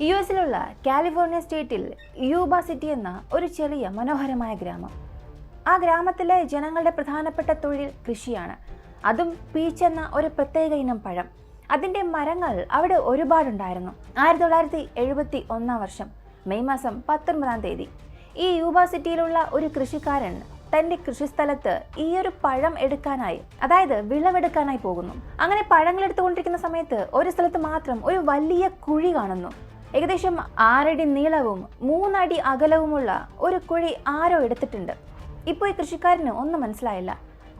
U എസിലുള്ള California സ്റ്റേറ്റിൽ Yuba city എന്ന ഒരു ചെറിയ മനോഹരമായ ഗ്രാമം. ആ ഗ്രാമത്തിലെ ജനങ്ങളുടെ പ്രധാനപ്പെട്ട തൊഴിൽ കൃഷിയാണ്. അതും പീച്ച് എന്ന ഒരു പ്രത്യേക ഇനം പഴം. അതിന്റെ മരങ്ങൾ അവിടെ ഒരുപാടുണ്ടായിരുന്നു. ആയിരത്തി തൊള്ളായിരത്തി എഴുപത്തി ഒന്നാം വർഷം മെയ് മാസം പത്തൊൻപതാം തീയതി. ഈ യൂബ സിറ്റിയിലുള്ള ഒരു കൃഷിക്കാരൻ തന്റെ കൃഷിസ്ഥലത്ത് ഈ ഒരു പഴം എടുക്കാനായി അതായത് വിളവെടുക്കാനായി പോകുന്നു. അങ്ങനെ പഴങ്ങൾ എടുത്തുകൊണ്ടിരിക്കുന്ന സമയത്ത് ഒരു സ്ഥലത്ത് മാത്രം ഒരു വലിയ കുഴി കാണുന്നു. ഏകദേശം ആറടി നീളവും മൂന്നടി അകലവുമുള്ള ഒരു കുഴി ആരോ എടുത്തിട്ടുണ്ട്. ഇപ്പോൾ ഈ കൃഷിക്കാരന് ഒന്നും മനസ്സിലായില്ല.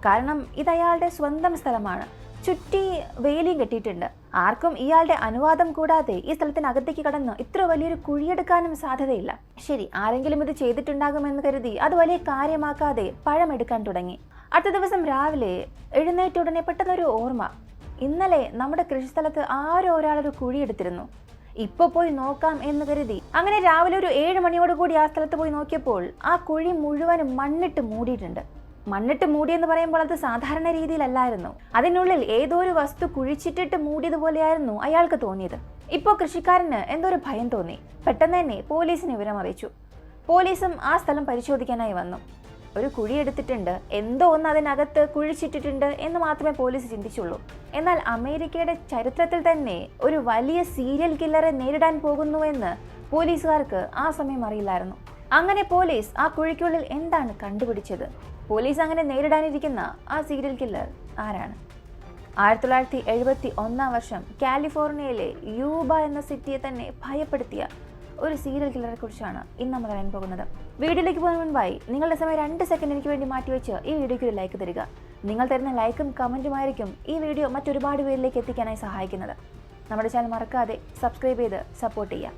കാരണം ഇത് അയാളുടെ സ്വന്തം സ്ഥലമാണ്. ചുറ്റി വേലിയും കെട്ടിയിട്ടുണ്ട്. ആർക്കും ഇയാളുടെ അനുവാദം കൂടാതെ ഈ സ്ഥലത്തിനകത്തേക്ക് കടന്ന് ഇത്ര വലിയൊരു കുഴിയെടുക്കാനും സാധ്യതയില്ല. ശരി ആരെങ്കിലും ഇത് ചെയ്തിട്ടുണ്ടാകുമെന്ന് കരുതി അത് വലിയ കാര്യമാക്കാതെ പഴമെടുക്കാൻ തുടങ്ങി. അടുത്ത ദിവസം രാവിലെ എഴുന്നേറ്റ ഉടനെ പെട്ടെന്നൊരു ഓർമ്മ. ഇന്നലെ നമ്മുടെ കൃഷിസ്ഥലത്ത് ആരോ ഒരാളൊരു കുഴിയെടുത്തിരുന്നു. ഇപ്പൊ പോയി നോക്കാം എന്ന് കരുതി. അങ്ങനെ രാവിലെ ഒരു ഏഴ് മണിയോട് കൂടി ആ സ്ഥലത്ത് പോയി നോക്കിയപ്പോൾ ആ കുഴി മുഴുവനും മണ്ണിട്ട് മൂടിയിട്ടുണ്ട്. മണ്ണിട്ട് മൂടിയെന്ന് പറയുമ്പോൾ അത് സാധാരണ രീതിയിലല്ലായിരുന്നു. അതിനുള്ളിൽ ഏതോ ഒരു വസ്തു കുഴിച്ചിട്ടിട്ട് മൂടിയതുപോലെയായിരുന്നു അയാൾക്ക് തോന്നിയത്. ഇപ്പോൾ കൃഷിക്കാരന് എന്തോ ഒരു ഭയം തോന്നി. പെട്ടെന്ന് തന്നെ പോലീസിന് വിവരം അറിയിച്ചു പോലീസും ആ സ്ഥലം പരിശോധിക്കാനായി വന്നു. ഒരു കുഴി എടുത്തിട്ടുണ്ട്. എന്തോ ഒന്ന് അതിനകത്ത് കുഴിച്ചിട്ടിട്ടുണ്ട് എന്ന് മാത്രമേ പോലീസ് ചിന്തിച്ചുള്ളൂ. എന്നാൽ അമേരിക്കയുടെ ചരിത്രത്തിൽ തന്നെ ഒരു വലിയ സീരിയൽ കില്ലറെ നേരിടാൻ പോകുന്നുവെന്ന് പോലീസുകാർക്ക് ആ സമയം അറിയില്ലായിരുന്നു. അങ്ങനെ പോലീസ് ആ കുഴിക്കുള്ളിൽ എന്താണ് കണ്ടുപിടിച്ചത്? പോലീസ് അങ്ങനെ നേരിടാനിരിക്കുന്ന ആ സീരിയൽ കില്ലർ ആരാണ്? ആയിരത്തി തൊള്ളായിരത്തി എഴുപത്തി ഒന്നാം വർഷം കാലിഫോർണിയയിലെ യൂബ എന്ന സിറ്റിയെ തന്നെ ഭയപ്പെടുത്തിയ ഒരു സീരിയൽ കില്ലറെ കുറിച്ചാണ് ഇന്ന് നമ്മൾ അറിയാൻ പോകുന്നത്. വീഡിയോയിലേക്ക് പോകുന്ന മുൻപായി നിങ്ങളുടെ സമയം രണ്ട് സെക്കൻഡ് എനിക്ക് വേണ്ടി മാറ്റിവെച്ച് ഈ വീഡിയോയ്ക്ക് ഒരു ലൈക്ക് തരിക. നിങ്ങൾ തരുന്ന ലൈക്കും കമന്റുമായിരിക്കും ഈ വീഡിയോ മറ്റൊരുപാട് പേരിലേക്ക് എത്തിക്കാനായി സഹായിക്കുന്നത്. നമ്മുടെ ചാനൽ മറക്കാതെ സബ്സ്ക്രൈബ് ചെയ്ത് സപ്പോർട്ട് ചെയ്യാം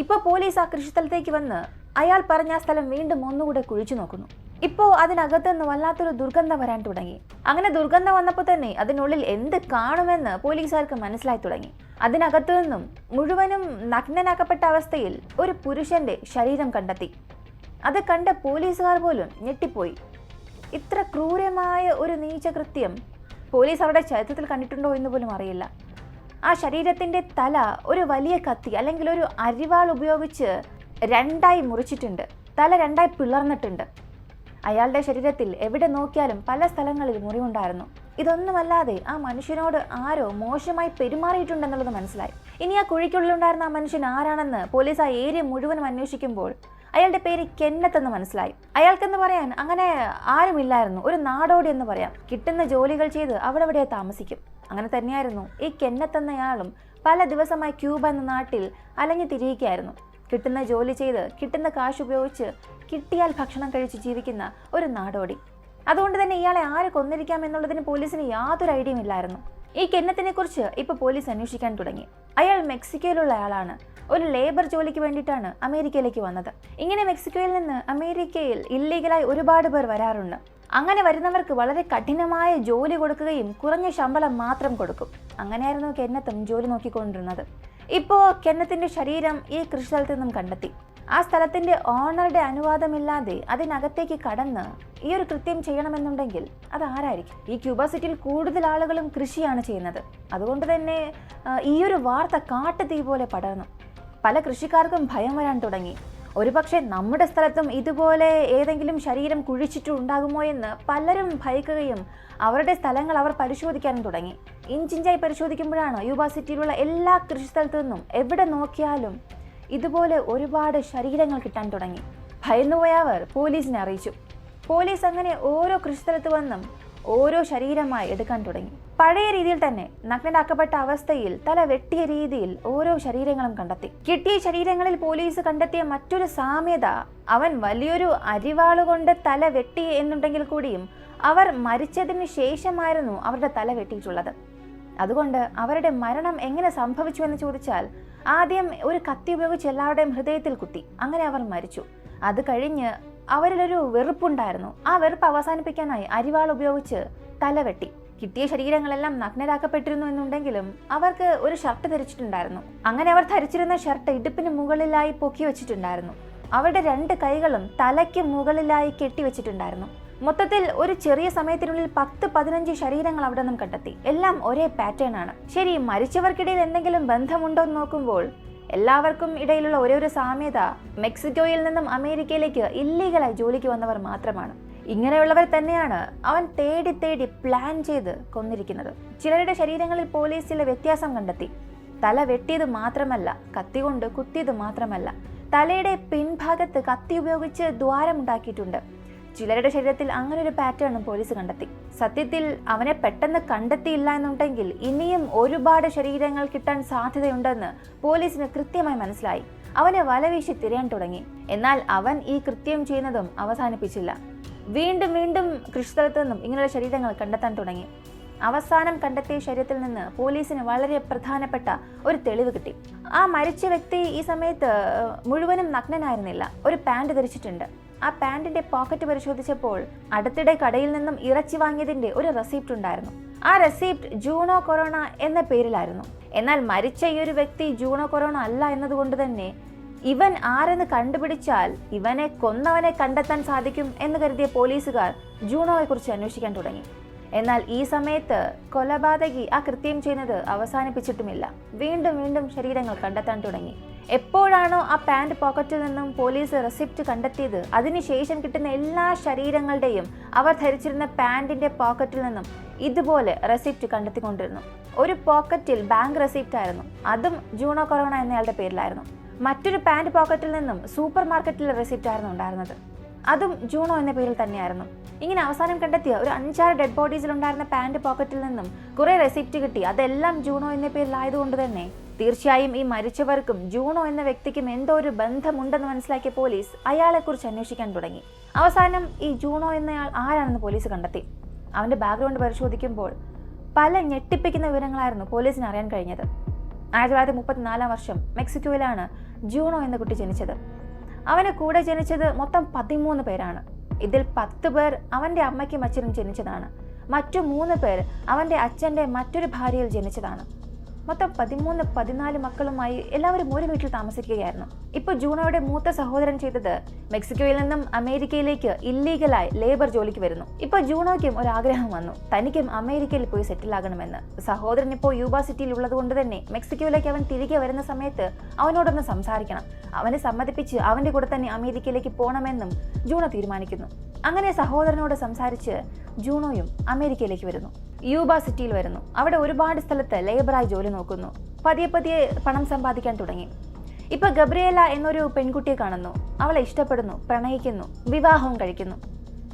ഇപ്പോൾ പോലീസ് ആ കൃഷിസ്ഥലത്തേക്ക് വന്ന് അയാൾ പറഞ്ഞ ആ സ്ഥലം വീണ്ടും ഒന്നുകൂടെ കുഴിച്ചു നോക്കുന്നു. ഇപ്പോൾ അതിനകത്ത് നിന്ന് വല്ലാത്തൊരു ദുർഗന്ധം വരാൻ തുടങ്ങി. അങ്ങനെ ദുർഗന്ധം വന്നപ്പോൾ തന്നെ അതിനുള്ളിൽ എന്ത് കാണുമെന്ന് പോലീസുകാർക്ക് മനസ്സിലായി തുടങ്ങി. അതിനകത്തു നിന്നും മുഴുവനും നഗ്നനാക്കപ്പെട്ട അവസ്ഥയിൽ ഒരു പുരുഷന്റെ ശരീരം കണ്ടെത്തി. അത് കണ്ട പോലീസുകാർ പോലും ഞെട്ടിപ്പോയി. ഇത്ര ക്രൂരമായ ഒരു നീചകൃത്യം പോലീസ് അവരുടെ ചരിത്രത്തിൽ കണ്ടിട്ടുണ്ടോ എന്ന് പോലും അറിയില്ല. ആ ശരീരത്തിന്റെ തല ഒരു വലിയ കത്തി അല്ലെങ്കിൽ ഒരു അരിവാൾ ഉപയോഗിച്ച് രണ്ടായി മുറിച്ചിട്ടുണ്ട്. തല രണ്ടായി പിളർന്നിട്ടുണ്ട്. അയാളുടെ ശരീരത്തിൽ എവിടെ നോക്കിയാലും പല സ്ഥലങ്ങളിൽ മുറിവുണ്ടായിരുന്നു. ഇതൊന്നുമല്ലാതെ ആ മനുഷ്യനോട് ആരോ മോശമായി പെരുമാറിയിട്ടുണ്ടെന്നുള്ളത് മനസ്സിലായി. ഇനി ആ കുഴിക്കുള്ളിലുണ്ടായിരുന്ന ആ മനുഷ്യൻ ആരാണെന്ന് പോലീസ് ആ ഏരിയ മുഴുവനും അന്വേഷിക്കുമ്പോൾ അയാളുടെ പേര് കെന്നത്ത് എന്ന് മനസ്സിലായി. അയാൾക്കെന്ന് പറയാൻ അങ്ങനെ ആരുമില്ലായിരുന്നു. ഒരു നാടോടി എന്ന് പറയാം. കിട്ടുന്ന ജോലികൾ ചെയ്ത് അവിടെ അവിടെ താമസിക്കും. അങ്ങനെ തന്നെയായിരുന്നു. ഈ കെന്നത്ത് എന്നയാളും പല ദിവസമായി ക്യൂബ എന്ന നാട്ടിൽ അലഞ്ഞു തിരിയുകയായിരുന്നു. കിട്ടുന്ന ജോലി ചെയ്ത് കിട്ടുന്ന കാശ് ഉപയോഗിച്ച് കിട്ടിയാൽ ഭക്ഷണം കഴിച്ച് ജീവിക്കുന്ന ഒരു നാടോടി. അതുകൊണ്ട് തന്നെ ഇയാളെ ആര് കൊന്നിരിക്കാം എന്നുള്ളതിന് പോലീസിന് യാതൊരു ഐഡിയയും ഇല്ലായിരുന്നു. ഈ കെന്നത്തിനെ കുറിച്ച് ഇപ്പൊ പോലീസ് അന്വേഷിക്കാൻ തുടങ്ങി. അയാൾ മെക്സിക്കോയിലുള്ള ആളാണ് ഒരു ലേബർ ജോലിക്ക് വേണ്ടിയിട്ടാണ് അമേരിക്കയിലേക്ക് വന്നത്. ഇങ്ങനെ മെക്സിക്കോയിൽ നിന്ന് അമേരിക്കയിൽ ഇല്ലീഗലായി ഒരുപാട് പേർ വരാറുണ്ട്. അങ്ങനെ വരുന്നവർക്ക് വളരെ കഠിനമായ ജോലി കൊടുക്കുകയും കുറഞ്ഞ ശമ്പളം മാത്രം കൊടുക്കും. അങ്ങനെയായിരുന്നു കെന്നത്തും ജോലി നോക്കിക്കൊണ്ടിരുന്നത്. ഇപ്പോൾ കെന്നത്തിന്റെ ശരീരം ഈ കൃഷിസ്ഥലത്ത് നിന്നും കണ്ടെത്തി. ആ സ്ഥലത്തിന്റെ ഓണറുടെ അനുവാദമില്ലാതെ അതിനകത്തേക്ക് കടന്ന് ഈ ഒരു കൃത്യം ചെയ്യണമെന്നുണ്ടെങ്കിൽ അത് ആരായിരിക്കും? ഈ ക്യൂബാസിറ്റിയിൽ കൂടുതൽ ആളുകളും കൃഷിയാണ് ചെയ്യുന്നത്. അതുകൊണ്ട് തന്നെ ഈ ഒരു വാർത്ത കാട്ടുതീ പോലെ പടർന്നു. പല കൃഷിക്കാർക്കും ഭയം വരാൻ തുടങ്ങി. ഒരുപക്ഷെ നമ്മുടെ സ്ഥലത്തും ഇതുപോലെ ഏതെങ്കിലും ശരീരം കുഴിച്ചിട്ടുണ്ടാകുമോ എന്ന് പലരും ഭയക്കുകയും അവരുടെ സ്ഥലങ്ങൾ അവർ പരിശോധിക്കാനും തുടങ്ങി. ഇഞ്ചിഞ്ചായി പരിശോധിക്കുമ്പോഴാണ് യൂബ സിറ്റിയിലുള്ള എല്ലാ കൃഷിസ്ഥലത്തു നിന്നും എവിടെ നോക്കിയാലും ഇതുപോലെ ഒരുപാട് ശരീരങ്ങൾ കിട്ടാൻ തുടങ്ങി. ഭയന്നുപോയവർ പോലീസിനെ അറിയിച്ചു. പോലീസ് അങ്ങനെ ഓരോ കൃഷിസ്ഥലത്ത് വന്നും ഓരോ ശരീരമായി എടുക്കാൻ തുടങ്ങി. പഴയ രീതിയിൽ തന്നെ നഗ്നനാക്കപ്പെട്ട അവസ്ഥയിൽ തല വെട്ടിയ രീതിയിൽ ഓരോ ശരീരങ്ങളും കണ്ടെത്തി. കിട്ടിയ ശരീരങ്ങളിൽ പോലീസ് കണ്ടെത്തിയ മറ്റൊരു സാമ്യത അവൻ വലിയൊരു അരിവാളുകൊണ്ട് തല വെട്ടി എന്നുണ്ടെങ്കിൽ കൂടിയും അവർ മരിച്ചതിന് ശേഷമായിരുന്നു അവരുടെ തല വെട്ടിയിട്ടുള്ളത്. അതുകൊണ്ട് അവരുടെ മരണം എങ്ങനെ സംഭവിച്ചു എന്ന് ചോദിച്ചാൽ ആദ്യം ഒരു കത്തി ഉപയോഗിച്ച് എല്ലാവരുടെയും ഹൃദയത്തിൽ കുത്തി. അങ്ങനെ അവർ മരിച്ചു. അത് കഴിഞ്ഞ് അവരിലൊരു വെറുപ്പുണ്ടായിരുന്നു. ആ വെറുപ്പ് അവസാനിപ്പിക്കാനായി അരിവാൾ ഉപയോഗിച്ച് തലവെട്ടി കിട്ടിയ ശരീരങ്ങളെല്ലാം നഗ്നരാക്കപ്പെട്ടിരുന്നു എന്നുണ്ടെങ്കിലും അവർക്ക് ഒരു ഷർട്ട് ധരിച്ചിട്ടുണ്ടായിരുന്നു. അങ്ങനെ അവർ ധരിച്ചിരുന്ന ഷർട്ട് ഇടുപ്പിന് മുകളിലായി പൊക്കി വെച്ചിട്ടുണ്ടായിരുന്നു. അവരുടെ രണ്ട് കൈകളും തലയ്ക്ക് മുകളിലായി കെട്ടിവെച്ചിട്ടുണ്ടായിരുന്നു മൊത്തത്തിൽ ഒരു ചെറിയ സമയത്തിനുള്ളിൽ പത്ത് പതിനഞ്ച് ശരീരങ്ങൾ അവിടെ നിന്നും കണ്ടെത്തി. എല്ലാം ഒരേ പാറ്റേൺ ആണ്. ശരി മരിച്ചവർക്കിടയിൽ എന്തെങ്കിലും ബന്ധമുണ്ടോ എന്ന് നോക്കുമ്പോൾ എല്ലാവർക്കും ഇടയിലുള്ള ഒരേ ഒരു സാമ്യത മെക്സിക്കോയിൽ നിന്നും അമേരിക്കയിലേക്ക് ഇല്ലീഗലായി ജോലിക്ക് വന്നവർ മാത്രമാണ്. ഇങ്ങനെയുള്ളവർ തന്നെയാണ് അവൻ തേടി തേടി പ്ലാൻ ചെയ്ത് കൊന്നിരിക്കുന്നത്. ചിലരുടെ ശരീരങ്ങളിൽ പോലീസ് ചില വ്യത്യാസം കണ്ടെത്തി. തല വെട്ടിയത് മാത്രമല്ല കത്തി കൊണ്ട് കുത്തിയത് മാത്രമല്ല തലയുടെ പിൻഭാഗത്ത് കത്തി ഉപയോഗിച്ച് ദ്വാരമുണ്ടാക്കിയിട്ടുണ്ട് ചിലരുടെ ശരീരത്തിൽ അങ്ങനെ ഒരു പാറ്റേണും പോലീസ് കണ്ടെത്തി. സത്യത്തിൽ അവനെ പെട്ടെന്ന് കണ്ടെത്തിയില്ല എന്നുണ്ടെങ്കിൽ ഇനിയും ഒരുപാട് ശരീരങ്ങൾ കിട്ടാൻ സാധ്യതയുണ്ടെന്ന് പോലീസിന് കൃത്യമായി മനസ്സിലായി. അവനെ വലവീശി തിരയാൻ തുടങ്ങി. എന്നാൽ അവൻ ഈ കൃത്യം ചെയ്യുന്നതും അവസാനിപ്പിച്ചില്ല. വീണ്ടും വീണ്ടും കൃഷിസ്ഥലത്തു നിന്നും ഇങ്ങനെയുള്ള ശരീരങ്ങൾ കണ്ടെത്താൻ തുടങ്ങി. അവസാനം കണ്ടെത്തിയ ശരീരത്തിൽ നിന്ന് പോലീസിന് വളരെ പ്രധാനപ്പെട്ട ഒരു തെളിവ് കിട്ടി. ആ മരിച്ച വ്യക്തി ഈ സമയത്ത് മുഴുവനും നഗ്നനായിരുന്നില്ല. ഒരു പാന്റ് ധരിച്ചിട്ടുണ്ട്. ആ പാൻറിന്റെ പോക്കറ്റ് പരിശോധിച്ചപ്പോൾ അടുത്തിടെ കടയിൽ നിന്നും ഇറച്ചി വാങ്ങിയതിന്റെ ഒരു റെസിപ്റ്റ് ഉണ്ടായിരുന്നു. ആ റെസിപ്റ്റ് ജൂണോ കൊറോണ എന്ന പേരിലായിരുന്നു. എന്നാൽ മരിച്ച ഈ ഒരു വ്യക്തി ജൂണോ കൊറോണ അല്ല എന്നതുകൊണ്ട് തന്നെ ഇവൻ ആരെന്ന് കണ്ടുപിടിച്ചാൽ ഇവനെ കൊന്നവനെ കണ്ടെത്താൻ സാധിക്കും എന്ന് കരുതിയ പോലീസുകാർ ജൂണോയെ കുറിച്ച് അന്വേഷിക്കാൻ തുടങ്ങി. എന്നാൽ ഈ സമയത്ത് കൊലപാതകി ആ കൃത്യം ചെയ്യുന്നത് അവസാനിപ്പിച്ചിട്ടുമില്ല. വീണ്ടും വീണ്ടും ശരീരങ്ങൾ കണ്ടെത്താൻ തുടങ്ങി. എപ്പോഴാണോ ആ പാന്റ് പോക്കറ്റിൽ നിന്നും പോലീസ് റെസിപ്റ്റ് കണ്ടെത്തിയത് അതിനുശേഷം കിട്ടുന്ന എല്ലാ ശരീരങ്ങളുടെയും അവർ ധരിച്ചിരുന്ന പാൻറിന്റെ പോക്കറ്റിൽ നിന്നും ഇതുപോലെ റെസിപ്റ്റ് കണ്ടെത്തിക്കൊണ്ടിരുന്നു. ഒരു പോക്കറ്റിൽ ബാങ്ക് റെസിപ്റ്റ് ആയിരുന്നു. അതും ജൂണോ കൊറോണ എന്നയാളുടെ പേരിലായിരുന്നു. മറ്റൊരു പാന്റ് പോക്കറ്റിൽ നിന്നും സൂപ്പർ മാർക്കറ്റിലെ റെസിപ്റ്റ് ആയിരുന്നു ഉണ്ടായിരുന്നത്. അതും ജൂണോ എന്ന പേരിൽ തന്നെയായിരുന്നു. ഇങ്ങനെ അവസാനം കണ്ടെത്തിയ ഒരു അഞ്ചാറ് ഡെഡ് ബോഡീസിൽ ഉണ്ടായിരുന്ന പാന്റ് പോക്കറ്റിൽ നിന്നും കുറെ റെസിപ്റ്റ് കിട്ടി. അതെല്ലാം ജൂണോ എന്ന പേരിൽ ആയതുകൊണ്ട് തന്നെ തീർച്ചയായും ഈ മരിച്ചവർക്കും ജൂണോ എന്ന വ്യക്തിക്കും എന്തോ ഒരു ബന്ധമുണ്ടെന്ന് മനസ്സിലാക്കിയ പോലീസ് അയാളെക്കുറിച്ച് അന്വേഷിക്കാൻ തുടങ്ങി. അവസാനം ഈ ജൂണോ എന്നയാൾ ആരാണെന്ന് പോലീസ് കണ്ടെത്തി. അവന്റെ ബാക്ക്ഗ്രൗണ്ട് പരിശോധിക്കുമ്പോൾ പല ഞെട്ടിപ്പിക്കുന്ന വിവരങ്ങളായിരുന്നു പോലീസിന് അറിയാൻ കഴിഞ്ഞത്. ആയിരത്തി തൊള്ളായിരത്തി മുപ്പത്തിനാലാം വർഷം മെക്സിക്കോയിലാണ് ജൂണോ എന്ന കുട്ടി ജനിച്ചത്. അവന് കൂടെ ജനിച്ചത് മൊത്തം പതിമൂന്ന് പേരാണ്. ഇതിൽ പത്ത് പേർ അവന്റെ അമ്മയ്ക്കും അച്ഛനും ജനിച്ചതാണ്. മറ്റു മൂന്ന് പേർ അവന്റെ അച്ഛന്റെ മറ്റൊരു ഭാര്യയിൽ ജനിച്ചതാണ്. മൊത്തം പതിമൂന്ന് പതിനാല് മക്കളുമായി എല്ലാവരും ഒരു വീട്ടിൽ താമസിക്കുകയായിരുന്നു. ഇപ്പോൾ ജൂണോയുടെ മൂത്ത സഹോദരൻ ചെയ്തത് മെക്സിക്കോയിൽ നിന്നും അമേരിക്കയിലേക്ക് ഇല്ലീഗലായി ലേബർ ജോലിക്ക് വരുന്നു. ഇപ്പോൾ ജൂണോയ്ക്കും ഒരു ആഗ്രഹം വന്നു. തനിക്കും അമേരിക്കയിൽ പോയി സെറ്റിൽ ആകണമെന്ന്. സഹോദരൻ ഇപ്പോൾ യൂബ സിറ്റിയിൽ ഉള്ളത് കൊണ്ട് തന്നെ മെക്സിക്കോയിലേക്ക് അവൻ തിരികെ വരുന്ന സമയത്ത് അവനോടൊന്ന് സംസാരിക്കണം. അവനെ സമ്മതിപ്പിച്ച് അവന്റെ കൂടെ തന്നെ അമേരിക്കയിലേക്ക് പോകണമെന്നും ജൂണോ തീരുമാനിക്കുന്നു. അങ്ങനെ സഹോദരനോട് സംസാരിച്ച് ജൂണോയും അമേരിക്കയിലേക്ക് വരുന്നു. യൂബ സിറ്റിയിൽ വരുന്നു. അവിടെ ഒരുപാട് സ്ഥലത്ത് ലേബറായി ജോലി നോക്കുന്നു. പതിയെ പതിയെ പണം സമ്പാദിക്കാൻ തുടങ്ങി. ഇപ്പൊ ഗബ്രിയേല എന്നൊരു പെൺകുട്ടിയെ കാണുന്നു. അവളെ ഇഷ്ടപ്പെടുന്നു പ്രണയിക്കുന്നു വിവാഹവും കഴിക്കുന്നു.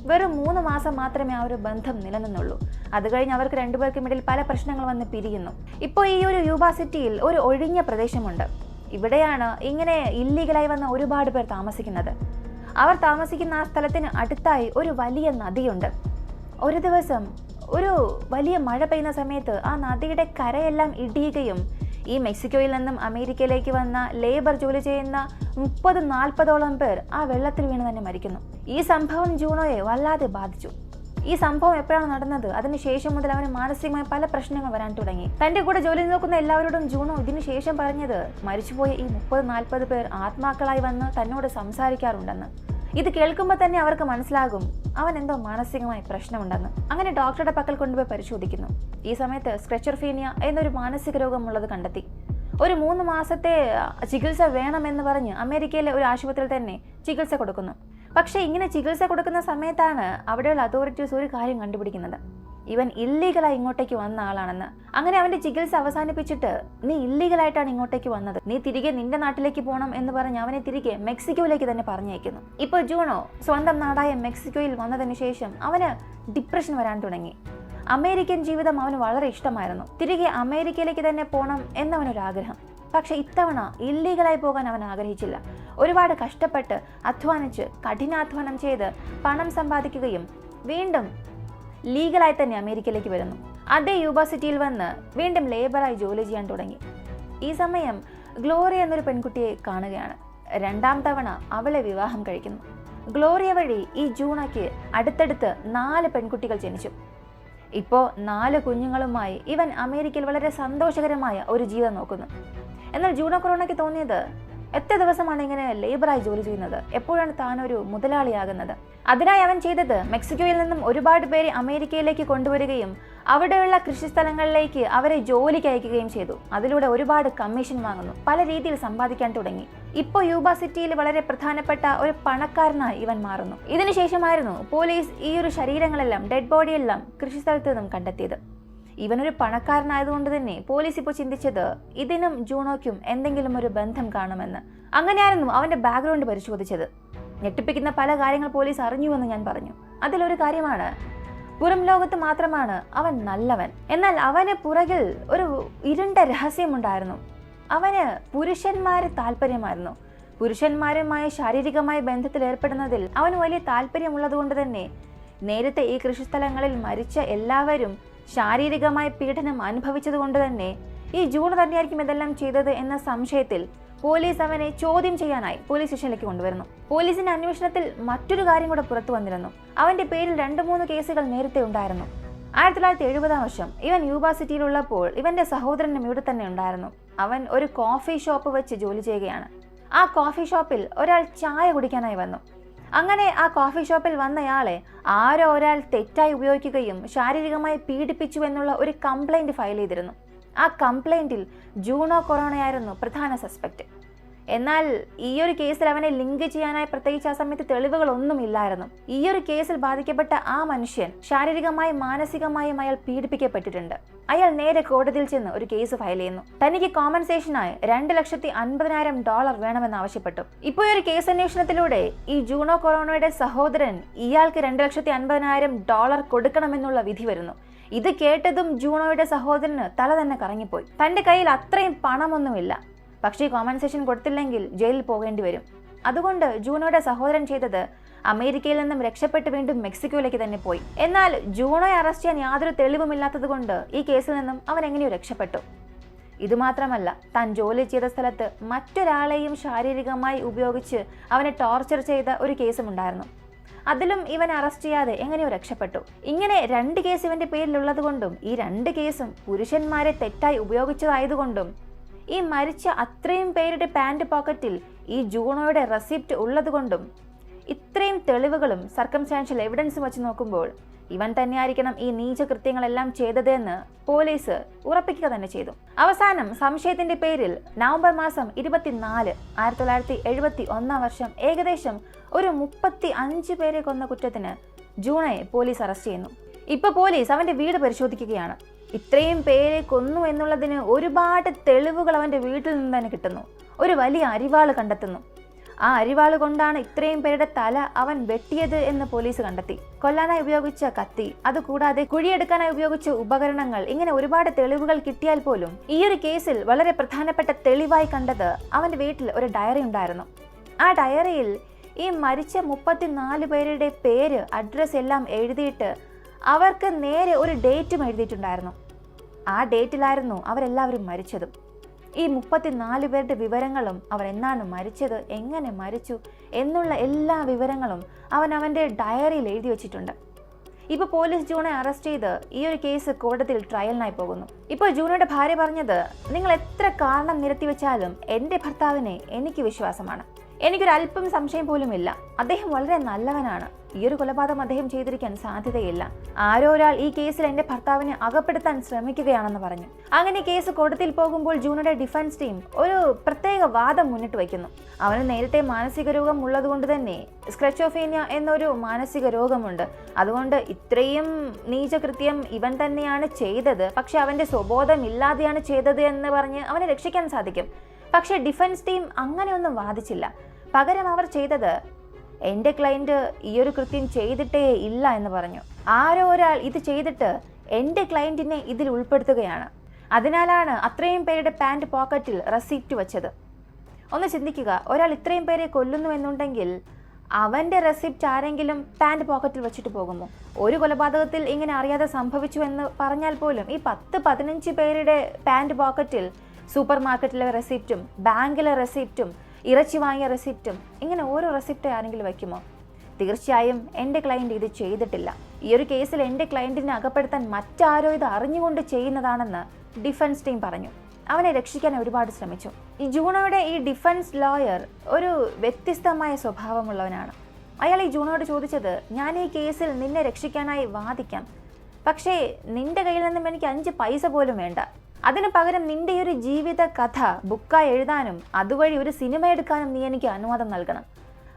വെറും മൂന്ന് മാസം മാത്രമേ ആ ഒരു ബന്ധം നിലനിന്നുള്ളൂ. അത് കഴിഞ്ഞ് അവർക്ക് രണ്ടുപേർക്കും ഇടയിൽ പല പ്രശ്നങ്ങൾ വന്ന് പിരിയുന്നു. ഇപ്പോൾ ഈ ഒരു യൂബ സിറ്റിയിൽ ഒരു ഒഴിഞ്ഞ പ്രദേശമുണ്ട്. ഇവിടെയാണ് ഇങ്ങനെ ഇല്ലീഗലായി വന്ന ഒരുപാട് പേർ താമസിക്കുന്നത്. അവർ താമസിക്കുന്ന ആ സ്ഥലത്തിന് അടുത്തായി ഒരു വലിയ നദിയുണ്ട്. ഒരു ദിവസം ഒരു വലിയ മഴ പെയ്യുന്ന സമയത്ത് ആ നദിയുടെ കരയെല്ലാം ഇടിയുകയും ഈ മെക്സിക്കോയിൽ നിന്നും അമേരിക്കയിലേക്ക് വന്ന ലേബർ ജോലി ചെയ്യുന്ന മുപ്പത് നാൽപ്പതോളം പേർ ആ വെള്ളത്തിൽ വീണ് തന്നെ മരിക്കുന്നു. ഈ സംഭവം ജൂണോയെ വല്ലാതെ ബാധിച്ചു. ഈ സംഭവം എപ്പോഴാണ് നടന്നത്? അതിനുശേഷം മുതൽ അവന് മാനസികമായ പല പ്രശ്നങ്ങൾ വരാൻ തുടങ്ങി. തന്റെ കൂടെ ജോലി നോക്കുന്ന എല്ലാവരോടും ജൂണോ ഇതിനുശേഷം പറഞ്ഞത് മരിച്ചുപോയ ഈ മുപ്പത് നാൽപ്പത് പേർ ആത്മാക്കളായി വന്ന് തന്നോട് സംസാരിക്കാറുണ്ടെന്ന്. ഇത് കേൾക്കുമ്പോൾ തന്നെ അവർക്ക് മനസ്സിലാകും അവൻ എന്തോ മാനസികമായ പ്രശ്നമുണ്ടെന്ന്. അങ്ങനെ ഡോക്ടറുടെ പക്കൽ കൊണ്ടുപോയി പരിശോധിക്കുന്നു. ഈ സമയത്ത് സ്ക്രെച്ചർഫീനിയ എന്നൊരു മാനസിക രോഗമുള്ളത് കണ്ടെത്തി. ഒരു മൂന്ന് മാസത്തെ ചികിത്സ വേണമെന്ന് പറഞ്ഞ് അമേരിക്കയിലെ ഒരു ആശുപത്രിയിൽ തന്നെ ചികിത്സ കൊടുക്കുന്നു. പക്ഷേ ഇങ്ങനെ ചികിത്സ കൊടുക്കുന്ന സമയത്താണ് അവിടെയുള്ള അതോറിറ്റീസ് ഒരു കാര്യം കണ്ടുപിടിക്കുന്നത്. ഇവൻ ഇല്ലീഗലായി ഇങ്ങോട്ടേക്ക് വന്ന ആളാണെന്ന്. അങ്ങനെ അവന്റെ ചികിത്സ അവസാനിപ്പിച്ചിട്ട് നീ ഇല്ലീഗലായിട്ടാണ് ഇങ്ങോട്ടേക്ക് വന്നത്. നീ തിരികെ നിന്റെ നാട്ടിലേക്ക് പോകണം എന്ന് പറഞ്ഞ് അവനെ തിരികെ മെക്സിക്കോയിലേക്ക് തന്നെ പറഞ്ഞയക്കുന്നു. ഇപ്പോൾ ജൂണോ സ്വന്തം നാടായ മെക്സിക്കോയിൽ വന്നതിന് ശേഷം അവന് ഡിപ്രഷൻ വരാൻ തുടങ്ങി. അമേരിക്കൻ ജീവിതം അവന് വളരെ ഇഷ്ടമായിരുന്നു. തിരികെ അമേരിക്കയിലേക്ക് തന്നെ പോകണം എന്നവനൊരു ആഗ്രഹം പക്ഷെ ഇത്തവണ ഇല്ലീഗലായി പോകാൻ അവൻ ആഗ്രഹിച്ചില്ല. ഒരുപാട് കഷ്ടപ്പെട്ട് അധ്വാനിച്ച് കഠിനാധ്വാനം ചെയ്ത് പണം സമ്പാദിക്കുകയും വീണ്ടും ലീഗലായി തന്നെ അമേരിക്കയിലേക്ക് വരുന്നു. അതേ യൂണിവേഴ്സിറ്റിയിൽ വന്ന് വീണ്ടും ലേബറായി ജോലി ചെയ്യാൻ തുടങ്ങി. ഈ സമയം ഗ്ലോറി എന്നൊരു പെൺകുട്ടിയെ കാണുകയാണ്. രണ്ടാം തവണ അവളെ വിവാഹം കഴിക്കുന്നു. ഗ്ലോറിയ വഴി ഈ ജൂണയ്ക്ക് അടുത്തടുത്ത് നാല് പെൺകുട്ടികൾ ജനിച്ചു. ഇപ്പോൾ നാല് കുഞ്ഞുങ്ങളുമായി ഇവൻ അമേരിക്കയിൽ വളരെ സന്തോഷകരമായ ഒരു ജീവിതം നോക്കുന്നു. എന്നാൽ ജൂണോ കൊറോണയ്ക്ക് തോന്നിയത് എത്ര ദിവസമാണ് ഇങ്ങനെ ലേബറായി ജോലി ചെയ്യുന്നത്? എപ്പോഴാണ് താൻ ഒരു മുതലാളിയാകുന്നത്? അതിനായി അവൻ ചെയ്തത് മെക്സിക്കോയിൽ നിന്നും ഒരുപാട് പേരെ അമേരിക്കയിലേക്ക് കൊണ്ടുവരികയും അവിടെയുള്ള കൃഷിസ്ഥലങ്ങളിലേക്ക് അവരെ ജോലിക്ക് അയക്കുകയും ചെയ്തു. അതിലൂടെ ഒരുപാട് കമ്മീഷൻ വാങ്ങുന്നു. പല രീതിയിൽ സമ്പാദിക്കാൻ തുടങ്ങി. ഇപ്പോൾ യൂബ സിറ്റിയിൽ വളരെ പ്രധാനപ്പെട്ട ഒരു പണക്കാരനായി ഇവൻ മാറുന്നു. ഇതിനുശേഷമായിരുന്നു പോലീസ് ഈ ഒരു ശരീരങ്ങളെല്ലാം ഡെഡ് ബോഡിയെല്ലാം കൃഷിസ്ഥലത്ത് നിന്നും കണ്ടെത്തിയത്. ഇവനൊരു പണക്കാരനായതുകൊണ്ട് തന്നെ പോലീസ് ഇപ്പോൾ ചിന്തിച്ചത് ഇതിനും ജൂണോയ്ക്കും എന്തെങ്കിലും ഒരു ബന്ധം കാണുമെന്ന്. അങ്ങനെയായിരുന്നു അവന്റെ ബാക്ക്ഗ്രൗണ്ട് പരിശോധിച്ചത്. ഞെട്ടിപ്പിക്കുന്ന പല കാര്യങ്ങൾ പോലീസ് അറിഞ്ഞുവെന്ന് ഞാൻ പറഞ്ഞു. അതിലൊരു കാര്യമാണ്. പുറം ലോകത്ത് മാത്രമാണ് അവൻ നല്ലവൻ. എന്നാൽ അവന് പുറകിൽ ഒരു ഇരുണ്ട രഹസ്യമുണ്ടായിരുന്നു. അവന് പുരുഷന്മാരെ താല്പര്യമായിരുന്നു. പുരുഷന്മാരുമായി ശാരീരികമായ ബന്ധത്തിൽ ഏർപ്പെടുന്നതിൽ അവന് വലിയ താല്പര്യമുള്ളതുകൊണ്ട് തന്നെ നേരത്തെ ഈ കൃഷിസ്ഥലങ്ങളിൽ മരിച്ച എല്ലാവരും ശാരീരികമായ പീഡനം അനുഭവിച്ചതുകൊണ്ട് തന്നെ ഈ ജൂൺ തന്നെയായിരിക്കും ഇതെല്ലാം ചെയ്തത് എന്ന സംശയത്തിൽ പോലീസ് അവനെ ചോദ്യം ചെയ്യാനായി പോലീസ് സ്റ്റേഷനിലേക്ക് കൊണ്ടുവരുന്നു. പോലീസിന്റെ അന്വേഷണത്തിൽ മറ്റൊരു കാര്യം കൂടെ പുറത്തു വന്നിരുന്നു. അവന്റെ പേരിൽ രണ്ട് മൂന്ന് കേസുകൾ നേരത്തെ ഉണ്ടായിരുന്നു. ആയിരത്തി തൊള്ളായിരത്തി എഴുപതാം വർഷം ഇവൻ യൂണിവേഴ്സിറ്റിയിലുള്ളപ്പോൾ ഇവന്റെ സഹോദരനും ഇവിടെ തന്നെ ഉണ്ടായിരുന്നു. അവൻ ഒരു കോഫി ഷോപ്പ് വെച്ച് ജോലി ചെയ്യുകയാണ്. ആ കോഫി ഷോപ്പിൽ ഒരാൾ ചായ കുടിക്കാനായി വന്നു. അങ്ങനെ ആ കോഫി ഷോപ്പിൽ വന്നയാളെ ആരോ ഒരാൾ തെറ്റായി ഉപയോഗിക്കുകയും ശാരീരികമായി പീഡിപ്പിച്ചു എന്നുള്ള ഒരു കംപ്ലൈന്റ് ഫയൽ ചെയ്തിരുന്നു. ആ കംപ്ലൈന്റിൽ ജൂണോ കൊറോണയായിരുന്നു പ്രധാന സസ്പെക്ട് എന്നാൽ ഈ ഒരു കേസിൽ അവനെ ലിങ്ക് ചെയ്യാനായി പ്രത്യേകിച്ച് ആ സമയത്ത് തെളിവുകളൊന്നും ഇല്ലായിരുന്നു ഈ ഒരു കേസിൽ ബാധിക്കപ്പെട്ട ആ മനുഷ്യൻ ശാരീരികമായും മാനസികമായും അയാൾ പീഡിപ്പിക്കപ്പെട്ടിട്ടുണ്ട്. അയാൾ നേരെ കോടതിയിൽ ചെന്ന് ഒരു കേസ് ഫയൽ ചെയ്യുന്നു. തനിക്ക് കോമ്പൻസേഷനായി രണ്ട് ലക്ഷത്തി അൻപതിനായിരം ഡോളർ വേണമെന്ന് ആവശ്യപ്പെട്ടു. ഇപ്പോൾ ഒരു കേസ് അന്വേഷണത്തിലൂടെ ഈ ജൂണോ കൊറോണയുടെ സഹോദരൻ ഇയാൾക്ക് രണ്ട് ലക്ഷത്തി അൻപതിനായിരം ഡോളർ കൊടുക്കണമെന്നുള്ള വിധി വരുന്നു. ഇത് കേട്ടതും ജൂണോയുടെ സഹോദരന് തല തന്നെ കറങ്ങിപ്പോയി. തന്റെ കയ്യിൽ അത്രയും പണമൊന്നുമില്ല. പക്ഷേ കോമ്പൻസേഷൻ കൊടുത്തില്ലെങ്കിൽ ജയിലിൽ പോകേണ്ടി വരും. അതുകൊണ്ട് ജൂനോയുടെ സഹോദരൻ ചെയ്തത് അമേരിക്കയിൽ നിന്നും രക്ഷപ്പെട്ട് വീണ്ടും മെക്സിക്കോയിലേക്ക് തന്നെ പോയി. എന്നാൽ ജൂണോയെ അറസ്റ്റ് ചെയ്യാൻ യാതൊരു തെളിവുമില്ലാത്തത് കൊണ്ട് ഈ കേസിൽ നിന്നും അവൻ എങ്ങനെയോ രക്ഷപ്പെട്ടു. ഇതുമാത്രമല്ല താൻ ജോലി ചെയ്ത സ്ഥലത്ത് മറ്റൊരാളെയും ശാരീരികമായി ഉപയോഗിച്ച് അവനെ ടോർച്ചർ ചെയ്ത ഒരു കേസും ഉണ്ടായിരുന്നു. അതിലും ഇവൻ അറസ്റ്റ് ചെയ്യാതെ എങ്ങനെയോ രക്ഷപ്പെട്ടു. ഇങ്ങനെ രണ്ട് കേസ് ഇവന്റെ പേരിലുള്ളത് കൊണ്ടും ഈ രണ്ട് കേസും പുരുഷന്മാരെ തെറ്റായി ഉപയോഗിച്ചതായതുകൊണ്ടും ഈ മരിച്ച അത്രയും പേരുടെ പാന്റ് പോക്കറ്റിൽ ഈ ജൂണോയുടെ റെസിപ്റ്റ് ഉള്ളതുകൊണ്ടും ഇത്രയും തെളിവുകളും സർക്കംസ്റ്റാൻഷ്യൽ എവിഡൻസും വെച്ച് നോക്കുമ്പോൾ ഇവൻ തന്നെയായിരിക്കണം ഈ നീച കൃത്യങ്ങളെല്ലാം ചെയ്തതെന്ന് പോലീസ് ഉറപ്പിക്കുക തന്നെ ചെയ്തു. അവസാനം സംശയത്തിന്റെ പേരിൽ നവംബർ മാസം ഇരുപത്തിനാല് ആയിരത്തി തൊള്ളായിരത്തി എഴുപത്തി ഒന്നാം വർഷം ഏകദേശം ഒരു മുപ്പത്തി അഞ്ച് പേരെ കൊന്ന കുറ്റത്തിന് ജൂണയെ പോലീസ് അറസ്റ്റ് ചെയ്യുന്നു. ഇപ്പോൾ പോലീസ് അവന്റെ വീട് പരിശോധിക്കുകയാണ്. ഇത്രയും പേരെ കൊന്നു എന്നുള്ളതിന് ഒരുപാട് തെളിവുകൾ അവന്റെ വീട്ടിൽ നിന്ന് തന്നെ കിട്ടുന്നു. ഒരു വലിയ അരിവാൾ കണ്ടെത്തുന്നു. ആ അരിവാൾ കൊണ്ടാണ് ഇത്രയും പേരുടെ തല അവൻ വെട്ടിയത് എന്ന് പോലീസ് കണ്ടെത്തി. കൊല്ലാനായി ഉപയോഗിച്ച കത്തി അതുകൂടാതെ കുഴിയെടുക്കാനായി ഉപയോഗിച്ച ഉപകരണങ്ങൾ ഇങ്ങനെ ഒരുപാട് തെളിവുകൾ കിട്ടിയാൽ പോലും ഈ ഒരു കേസിൽ വളരെ പ്രധാനപ്പെട്ട തെളിവായി കണ്ടത് അവന്റെ വീട്ടിൽ ഒരു ഡയറി ഉണ്ടായിരുന്നു. ആ ഡയറിയിൽ ഈ മരിച്ച മുപ്പത്തിനാല് പേരുടെ പേര് അഡ്രസ് എല്ലാം എഴുതിയിട്ട് അവർക്ക് നേരെ ഒരു ഡേറ്റും എഴുതിയിട്ടുണ്ടായിരുന്നു. ആ ഡേറ്റിലായിരുന്നു അവരെല്ലാവരും മരിച്ചതും. ഈ മുപ്പത്തിനാല് പേരുടെ വിവരങ്ങളും അവർ എന്നാണ് മരിച്ചത് എങ്ങനെ മരിച്ചു എന്നുള്ള എല്ലാ വിവരങ്ങളും അവൻ അവന്റെ ഡയറിയിൽ എഴുതി വെച്ചിട്ടുണ്ട്. ഇപ്പോൾ പോലീസ് ജൂണെ അറസ്റ്റ് ചെയ്ത് ഈ ഒരു കേസ് കോടതിയിൽ ട്രയലിനായി പോകുന്നു. ഇപ്പോൾ ജൂണയുടെ ഭാര്യ പറഞ്ഞത് നിങ്ങൾ എത്ര കാരണം നിരത്തി വെച്ചാലും എന്റെ ഭർത്താവിനെ എനിക്ക് വിശ്വാസമാണ്. എനിക്കൊരു അല്പം സംശയം പോലും ഇല്ല അദ്ദേഹം വളരെ നല്ലവനാണ്. ഈ ഒരു കൊലപാതകം അദ്ദേഹം ചെയ്തിരിക്കാൻ സാധ്യതയില്ല. ആരോ ഒരാൾ ഈ കേസിൽ എന്റെ ഭർത്താവിനെ അകപ്പെടുത്താൻ ശ്രമിക്കുകയാണെന്ന് പറഞ്ഞു. അങ്ങനെ കേസ് കോടതിയിൽ പോകുമ്പോൾ ജൂനയുടെ ഡിഫൻസ് ടീം ഒരു പ്രത്യേക വാദം മുന്നിട്ട് വയ്ക്കുന്നു. അവന് നേരത്തെ മാനസിക രോഗം ഉള്ളതുകൊണ്ട് തന്നെ സ്ക്രച്ചോഫീനിയ എന്നൊരു മാനസിക രോഗമുണ്ട്. അതുകൊണ്ട് ഇത്രയും നീചകൃത്യം ഇവൻ തന്നെയാണ് ചെയ്തത്. പക്ഷെ അവന്റെ സ്വബോധം ഇല്ലാതെയാണ് ചെയ്തത് എന്ന് പറഞ്ഞ് അവനെ രക്ഷിക്കാൻ സാധിക്കും. പക്ഷെ ഡിഫൻസ് ടീം അങ്ങനെയൊന്നും വാദിച്ചില്ല. പകരം അവർ ചെയ്തത് എന്റെ ക്ലയന്റ് ഈ ഒരു കൃത്യം ചെയ്തിട്ടേ ഇല്ല എന്ന് പറഞ്ഞു. ആരോ ഒരാൾ ഇത് ചെയ്തിട്ട് എന്റെ ക്ലയന്റിനെ ഇതിൽ ഉൾപ്പെടുത്തുകയാണ്. അതിനാലാണ് അത്രയും പേരുടെ പാന്റ് പോക്കറ്റിൽ റെസീപ്റ്റ് വെച്ചത്. ഒന്ന് ചിന്തിക്കുക ഒരാൾ ഇത്രയും പേരെ കൊല്ലുന്നു എന്നുണ്ടെങ്കിൽ അവന്റെ റെസിപ്റ്റ് ആരെങ്കിലും പാന്റ് പോക്കറ്റിൽ വെച്ചിട്ട് പോകുമോ? ഒരു കൊലപാതകത്തിൽ ഇങ്ങനെ അറിയാതെ സംഭവിച്ചു എന്ന് പറഞ്ഞാൽ പോലും ഈ പത്ത് പതിനഞ്ച് പേരുടെ പാന്റ് പോക്കറ്റിൽ സൂപ്പർ മാർക്കറ്റിലെ റെസിപ്റ്റും ബാങ്കിലെ റെസിപ്റ്റും ഇറച്ചി വാങ്ങിയ റെസിപ്റ്റും ഇങ്ങനെ ഓരോ റെസിപ്റ്റ് ആരെങ്കിലും വയ്ക്കുമോ? തീർച്ചയായും എന്റെ ക്ലയന്റ് ഇത് ചെയ്തിട്ടില്ല. ഈ ഒരു കേസിൽ എന്റെ ക്ലയന്റിനെ അകപ്പെടുത്താൻ മറ്റാരോ ഇത് അറിഞ്ഞുകൊണ്ട് ചെയ്യുന്നതാണെന്ന് ഡിഫൻസ് ടീം പറഞ്ഞു. അവനെ രക്ഷിക്കാൻ ഒരുപാട് ശ്രമിച്ചു. ഈ ജൂണോയുടെ ഈ ഡിഫൻസ് ലോയർ ഒരു വ്യത്യസ്തമായ സ്വഭാവമുള്ളവനാണ്. അയാൾ ഈ ജൂണോട് ചോദിച്ചത് ഞാൻ ഈ കേസിൽ നിന്നെ രക്ഷിക്കാനായി വാദിക്കാം. പക്ഷേ നിന്റെ കയ്യിൽ നിന്നും എനിക്ക് അഞ്ച് പൈസ പോലും വേണ്ട. അതിന് പകരം നിന്റെ ഒരു ജീവിത കഥ ബുക്കായി എഴുതാനും അതുവഴി ഒരു സിനിമ എടുക്കാനും നീ എനിക്ക് അനുവാദം നൽകണം.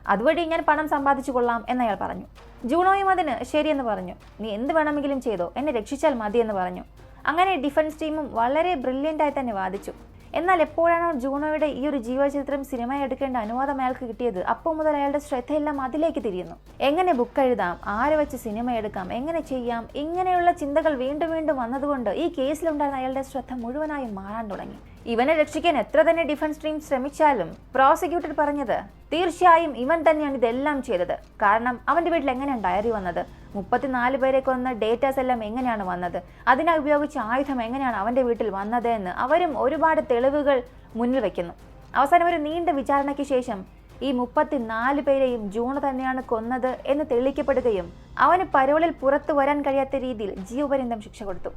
അതുവഴി ഞാൻ പണം സമ്പാദിച്ചു കൊള്ളാം എന്നയാൾ പറഞ്ഞു. ജൂണോയും അതിന് ശരിയെന്ന് പറഞ്ഞു. നീ എന്ത് വേണമെങ്കിലും ചെയ്തോ എന്നെ രക്ഷിച്ചാൽ മതിയെന്ന് പറഞ്ഞു. അങ്ങനെ ഡിഫൻസ് ടീമും വളരെ ബ്രില്യന്റായി തന്നെ വാദിച്ചു. എന്നാൽ എപ്പോഴാണോ ജൂണോയുടെ ഈ ഒരു ജീവചരിത്രം സിനിമ എടുക്കേണ്ട അനുവാദം അയാൾക്ക് കിട്ടിയത് അപ്പോൾ മുതൽ അയാളുടെ ശ്രദ്ധയെല്ലാം അതിലേക്ക് തിരിയുന്നു. എങ്ങനെ ബുക്ക് എഴുതാം? ആരെ വെച്ച് സിനിമ എടുക്കാം? എങ്ങനെ ചെയ്യാം? ഇങ്ങനെയുള്ള ചിന്തകൾ വീണ്ടും വീണ്ടും വന്നതുകൊണ്ട് ഈ കേസിലുണ്ടായിരുന്ന അയാളുടെ ശ്രദ്ധ മുഴുവനായും മാറാൻ തുടങ്ങി. ഇവനെ രക്ഷിക്കാൻ എത്ര തന്നെ ഡിഫൻസ് ടീം ശ്രമിച്ചാലും പ്രോസിക്യൂട്ടർ പറഞ്ഞത് തീർച്ചയായും ഇവൻ തന്നെയാണ് ഇതെല്ലാം ചെയ്തത്. കാരണം അവന്റെ വീട്ടിൽ എങ്ങനെയാണ് ഡയറി വന്നത്? മുപ്പത്തിനാല് പേരെ കൊന്ന ഡേറ്റാസ് എല്ലാം എങ്ങനെയാണ് വന്നത്? അതിനായി ഉപയോഗിച്ച ആയുധം എങ്ങനെയാണ് അവന്റെ വീട്ടിൽ വന്നത് എന്ന് അവരും ഒരുപാട് തെളിവുകൾ മുന്നിൽ വെക്കുന്നു. അവസാനം ഒരു നീണ്ട വിചാരണയ്ക്ക് ശേഷം ഈ മുപ്പത്തിനാല് പേരെയും ജൂൺ തന്നെയാണ് കൊന്നത് എന്ന് തെളിയിക്കപ്പെടുകയും അവന് പരോളിൽ പുറത്തു വരാൻ കഴിയാത്ത രീതിയിൽ ജീവപര്യന്തം ശിക്ഷ കൊടുത്തു.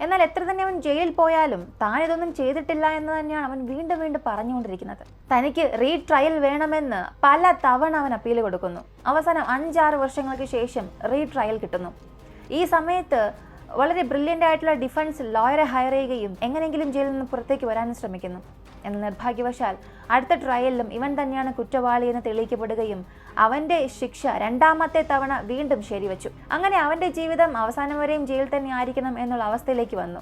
എന്നാൽ എത്ര തന്നെ അവൻ ജയിലിൽ പോയാലും താൻ ഇതൊന്നും ചെയ്തിട്ടില്ല എന്ന് തന്നെയാണ് അവൻ വീണ്ടും വീണ്ടും പറഞ്ഞുകൊണ്ടിരിക്കുന്നത്. തനിക്ക് റീട്രയൽ വേണമെന്ന് പല തവണ അവൻ അപ്പീൽ കൊടുക്കുന്നു. അവസാനം അഞ്ചാറ് വർഷങ്ങൾക്ക് ശേഷം റീട്രയൽ കിട്ടുന്നു. ഈ സമയത്ത് വളരെ ബ്രില്യന്റ് ആയിട്ടുള്ള ഡിഫൻസ് ലോയറെ ഹയർ ചെയ്യുകയും എങ്ങനെയെങ്കിലും ജയിലിൽ നിന്ന് പുറത്തേക്ക് വരാനും ശ്രമിക്കുന്നു. എന്നാൽ നിർഭാഗ്യവശാൽ അടുത്ത ട്രയലിലും ഇവൻ തന്നെയാണ് കുറ്റവാളി എന്ന് തെളിയിക്കപ്പെടുകയും അവന്റെ ശിക്ഷ രണ്ടാമത്തെ തവണ വീണ്ടും ശരിവച്ചു. അങ്ങനെ അവന്റെ ജീവിതം അവസാനം വരെയും ജയിലിൽ തന്നെ ആയിരിക്കണം എന്നുള്ള അവസ്ഥയിലേക്ക് വന്നു.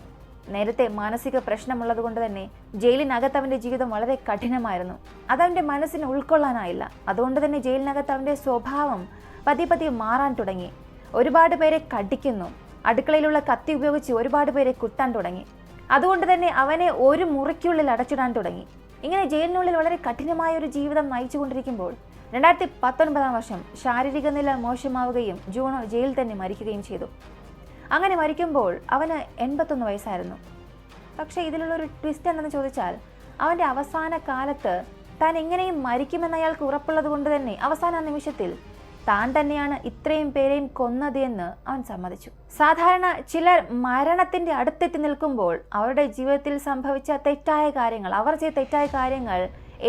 നേരത്തെ മാനസിക പ്രശ്നമുള്ളത് കൊണ്ട് തന്നെ ജയിലിനകത്ത് അവന്റെ ജീവിതം വളരെ കഠിനമായിരുന്നു. അതവന്റെ മനസ്സിന് ഉൾക്കൊള്ളാനായില്ല. അതുകൊണ്ട് തന്നെ ജയിലിനകത്ത് അവന്റെ സ്വഭാവം പതി പതിയെ മാറാൻ തുടങ്ങി. ഒരുപാട് പേരെ കടിക്കുന്നു. അടുക്കളയിലുള്ള കത്തി ഉപയോഗിച്ച് ഒരുപാട് പേരെ കുത്താൻ തുടങ്ങി. അതുകൊണ്ട് തന്നെ അവനെ ഒരു മുറിക്കുള്ളിൽ അടച്ചിടാൻ തുടങ്ങി. ഇങ്ങനെ ജയിലിനുള്ളിൽ വളരെ കഠിനമായ ഒരു ജീവിതം നയിച്ചുകൊണ്ടിരിക്കുമ്പോൾ രണ്ടായിരത്തി പത്തൊൻപതാം വർഷം ശാരീരിക നില മോശമാവുകയും ജൂണോ ജയിലിൽ തന്നെ മരിക്കുകയും ചെയ്തു. അങ്ങനെ മരിക്കുമ്പോൾ അവന് എൺപത്തൊന്ന് വയസ്സായിരുന്നു. പക്ഷേ ഇതിലുള്ളൊരു ട്വിസ്റ്റ് എന്തെന്ന് ചോദിച്ചാൽ അവന്റെ അവസാന കാലത്ത് താൻ എങ്ങനെയും മരിക്കുമെന്ന് അയാൾക്ക് ഉറപ്പുള്ളത് കൊണ്ട് തന്നെ അവസാന നിമിഷത്തിൽ താൻ തന്നെയാണ് ഇത്രയും പേരെയും കൊന്നത് എന്ന് അവൻ സമ്മതിച്ചു. സാധാരണ ചിലർ മരണത്തിന്റെ അടുത്തെത്തി നിൽക്കുമ്പോൾ അവരുടെ ജീവിതത്തിൽ സംഭവിച്ച തെറ്റായ കാര്യങ്ങൾ അവർ ചെയ്ത തെറ്റായ കാര്യങ്ങൾ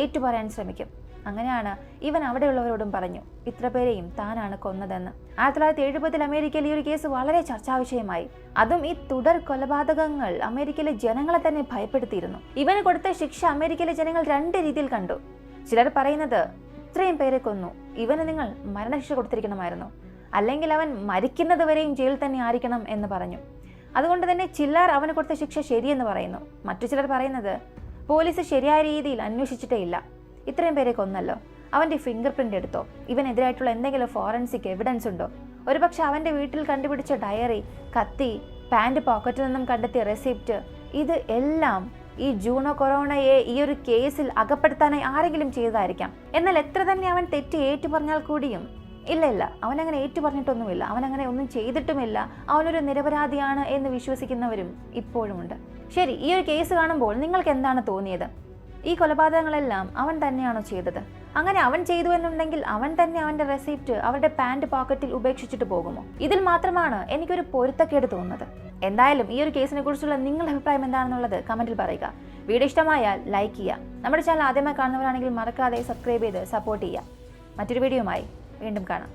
ഏറ്റുപറയാൻ ശ്രമിക്കും. അങ്ങനെയാണ് ഇവൻ അവിടെയുള്ളവരോടും പറഞ്ഞു ഇത്ര പേരെയും താനാണ് കൊന്നതെന്ന്. ആയിരത്തി തൊള്ളായിരത്തി എഴുപതിൽ അമേരിക്കയിൽ ഈ ഒരു കേസ് വളരെ ചർച്ചാ വിഷയമായി അതും ഈ തുടർ കൊലപാതകങ്ങൾ അമേരിക്കയിലെ ജനങ്ങളെ തന്നെ ഭയപ്പെടുത്തിയിരുന്നു. ഇവന് കൊടുത്ത ശിക്ഷ അമേരിക്കയിലെ ജനങ്ങൾ രണ്ട് രീതിയിൽ കണ്ടു. ചിലർ പറയുന്നത് ഇത്രയും പേരെ കൊന്നു. ഇവന് നിങ്ങൾ മരണശിക്ഷ കൊടുത്തിരിക്കണമായിരുന്നു. അല്ലെങ്കിൽ അവൻ മരിക്കുന്നത് വരെയും ജയിലിൽ തന്നെ ആയിരിക്കണം എന്ന് പറഞ്ഞു. അതുകൊണ്ട് തന്നെ ചിലർ അവന് കൊടുത്ത ശിക്ഷ ശരിയെന്ന് പറയുന്നു. മറ്റു ചിലർ പറയുന്നത് പോലീസ് ശരിയായ രീതിയിൽ അന്വേഷിച്ചിട്ടേ ഇല്ല. ഇത്രയും പേരെ കൊന്നല്ലോ. അവന്റെ ഫിംഗർ പ്രിന്റ് എടുത്തോ. ഇവനെതിരായിട്ടുള്ള എന്തെങ്കിലും ഫോറൻസിക് എവിഡൻസ് ഉണ്ടോ? ഒരുപക്ഷെ അവന്റെ വീട്ടിൽ കണ്ടുപിടിച്ച ഡയറി കത്തി പാന്റ് പോക്കറ്റിൽ നിന്നും കണ്ടെത്തിയ റെസിപ്റ്റ് ഇത് എല്ലാം ഈ ജൂണോ കൊറോണയെ ഈ ഒരു കേസിൽ അകപ്പെടുത്താനായി ആരെങ്കിലും ചെയ്തതായിരിക്കാം. എന്നാൽ എത്ര തന്നെ അവൻ തെറ്റ് ഏറ്റു പറഞ്ഞാൽ കൂടിയും ഇല്ല ഇല്ല. അങ്ങനെ ഏറ്റു പറഞ്ഞിട്ടൊന്നുമില്ല അങ്ങനെ ഒന്നും ചെയ്തിട്ടുമില്ല. അവനൊരു നിരപരാധിയാണ് എന്ന് വിശ്വസിക്കുന്നവരും ഇപ്പോഴുമുണ്ട്. ശരി ഈ ഒരു കേസ് കാണുമ്പോൾ നിങ്ങൾക്ക് എന്താണ് തോന്നിയത്? ഈ കൊലപാതകങ്ങളെല്ലാം അവൻ തന്നെയാണോ ചെയ്തത്? അങ്ങനെ അവൻ ചെയ്തു എന്നുണ്ടെങ്കിൽ അവൻ തന്നെ അവന്റെ റെസിപ്റ്റ് അവരുടെ പാന്റ് പോക്കറ്റിൽ ഉപേക്ഷിച്ചിട്ട് പോകുമോ? ഇതിൽ മാത്രമാണ് എനിക്കൊരു പൊരുത്തക്കേട് തോന്നുന്നത്. എന്തായാലും ഈ ഒരു കേസിനെ കുറിച്ചുള്ള നിങ്ങളുടെ അഭിപ്രായം എന്താണെന്നുള്ളത് കമന്റിൽ പറയുക. വീഡിയോ ഇഷ്ടമായാൽ ലൈക്ക് ചെയ്യുക. നമ്മുടെ ചാനൽ ആദ്യമായി കാണുന്നവരാണെങ്കിൽ മറക്കാതെ സബ്സ്ക്രൈബ് ചെയ്ത് സപ്പോർട്ട് ചെയ്യുക. മറ്റൊരു വീഡിയോയുമായി വീണ്ടും കാണാം.